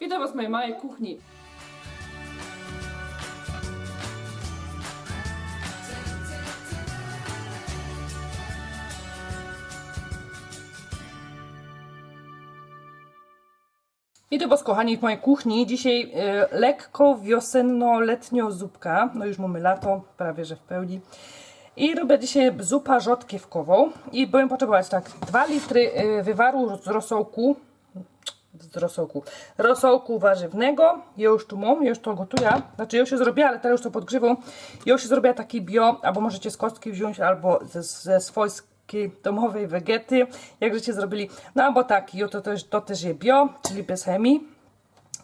Witam Was w mojej małej kuchni. Witam Was kochani w mojej kuchni. Dzisiaj e, lekko wiosenno-letnio zupka. No już mamy lato, prawie że w pełni. I robię dzisiaj zupę rzodkiewkową. I będę potrzebować tak 2 litry e, wywaru z rosołku. Z rosołku. Rosołku warzywnego. Ja już tu mam, ja już to gotuję. Znaczy ja już się zrobię, ale teraz już to podgrzewam. Ja już się zrobię taki bio, albo możecie z kostki wziąć, albo ze, ze swojskiej domowej wegety, jak żeście zrobili. No albo taki, jo, to też, to też jest bio, czyli bez chemii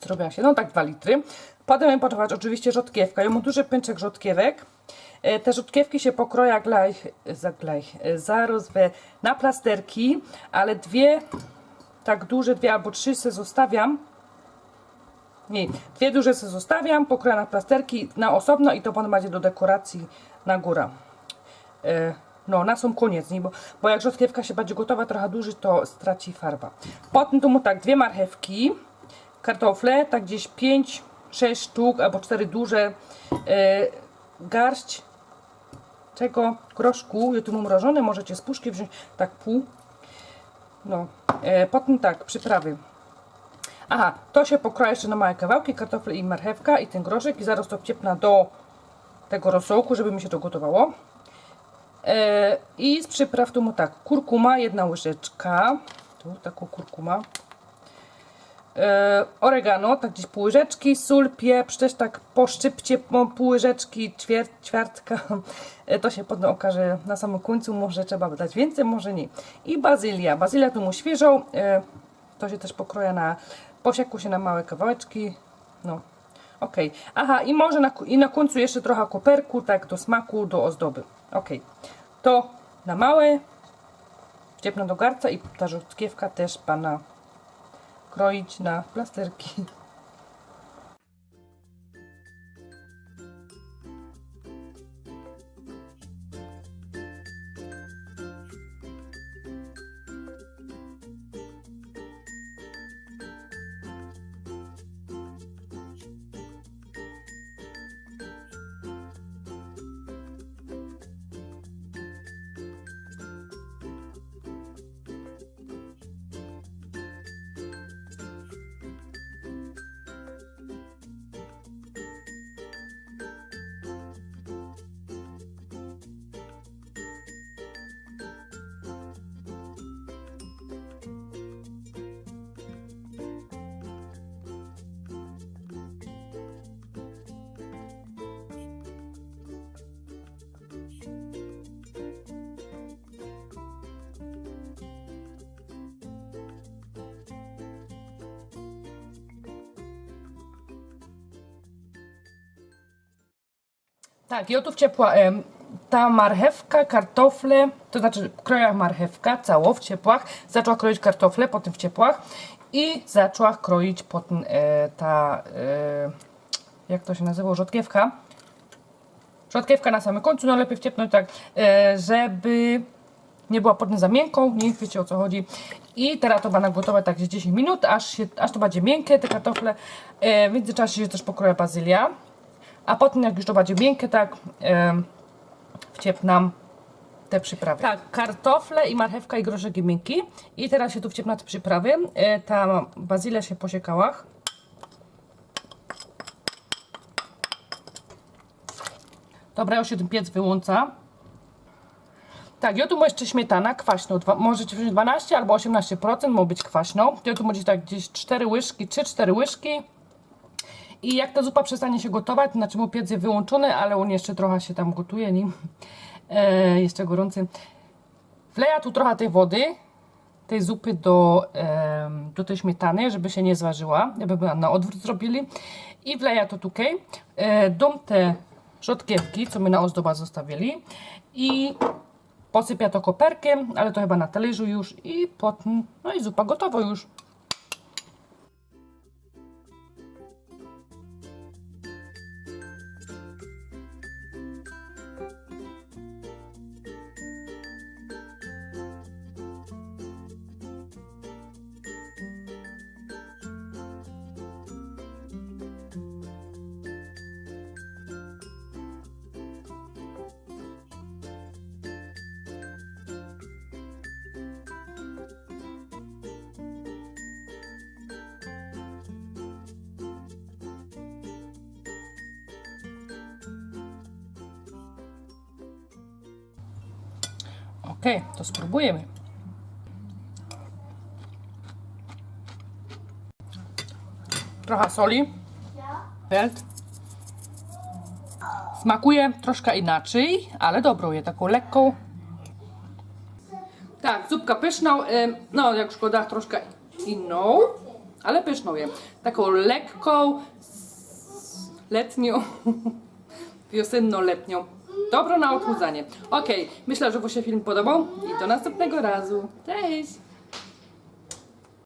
zrobiła się, no tak 2 litry. Potem będę oczywiście rzodkiewka. Ja mam duży pęczek rzodkiewek. E, Te rzodkiewki się pokroja glaj, za glaj, e, zarozwę na plasterki, ale dwie, tak duże, dwie albo trzy se zostawiam. Nie, dwie duże se zostawiam, pokroję na plasterki na osobno i to potem będzie do dekoracji na górę. E, No, na sam koniec, nie? Bo, bo jak rzodkiewka się będzie gotowa trochę dłużej, to straci farba. Potem tu mu tak, dwie marchewki, kartofle, tak gdzieś 5, 6 sztuk albo 4 duże, e, garść czego groszku, ja tu mam mrożone, możecie z puszki wziąć tak pół. No, e, potem tak, przyprawy. Aha, to się pokroję jeszcze na małe kawałki, kartofle i marchewka i ten groszek i zaraz to wciepnę do tego rosołku, żeby mi się to gotowało. E, I z przypraw mu tak, kurkuma, jedna łyżeczka, tu taką kurkuma, e, oregano, tak gdzieś pół łyżeczki, sól, pieprz, też tak po pół łyżeczki, ćwier- ćwiartka, e, to się potem okaże na samym końcu, może trzeba dać więcej, może nie. I bazylia, bazylia tu mu świeżą, e, to się też pokroja na, posiekło się na małe kawałeczki, no. Ok, aha i może na, i na końcu jeszcze trochę koperku, tak do smaku, do ozdoby. Ok, to na małe, wciepnę do garca i ta rzodkiewka też pana kroić na plasterki. Tak, i oto w ciepła ta marchewka, kartofle, to znaczy kroję marchewka cało w ciepłach, zaczęła kroić kartofle, potem w ciepłach i zaczęła kroić potem e, ta, e, jak to się nazywa, rzodkiewka. Rzodkiewka na samym końcu, no lepiej wciepnąć tak, e, żeby nie była potem za miękką, nie wiecie o co chodzi. I teraz to będę gotować tak gdzieś 10 minut, aż, się, aż to będzie miękkie, te kartofle. E, w międzyczasie się też pokroję bazylia. A potem jak już to będzie miękkie, tak wciepnam te przyprawy. Tak, kartofle i marchewka i groszek i miękki. I teraz się tu wciepna te przyprawy. E, ta bazylia się posiekała. Dobra, już się ten piec wyłącza. Tak, ja tu mam jeszcze śmietana kwaśną. Dwa, możecie wziąć 12 albo 18%, ma być kwaśną. Ja tu będzie tak gdzieś 4 łyżki, 3-4 łyżki. I jak ta zupa przestanie się gotować, to znaczy mu piec jest wyłączony, ale on jeszcze trochę się tam gotuje nim. E, jeszcze gorący. Wleja tu trochę tej wody, tej zupy do, em, do tej śmietany, żeby się nie zważyła, żeby na odwrót zrobili. I wleja to tutaj. E, dom te rzodkiewki, co my na ozdoba zostawili. I posypia to koperkiem, ale to chyba na talerzu już. I potem, no i zupa gotowa już. Okej, to spróbujemy. Trochę soli. Pelt. Smakuje troszkę inaczej, ale dobrą je, taką lekką. Tak, zupka pyszną, no jak szkoda troszkę inną, ale pyszną je. Taką lekką, letnią, wiosenno-letnią. Dobro na odchudzanie. Okej, myślę, że Wam się film podobał i do następnego razu. Cześć!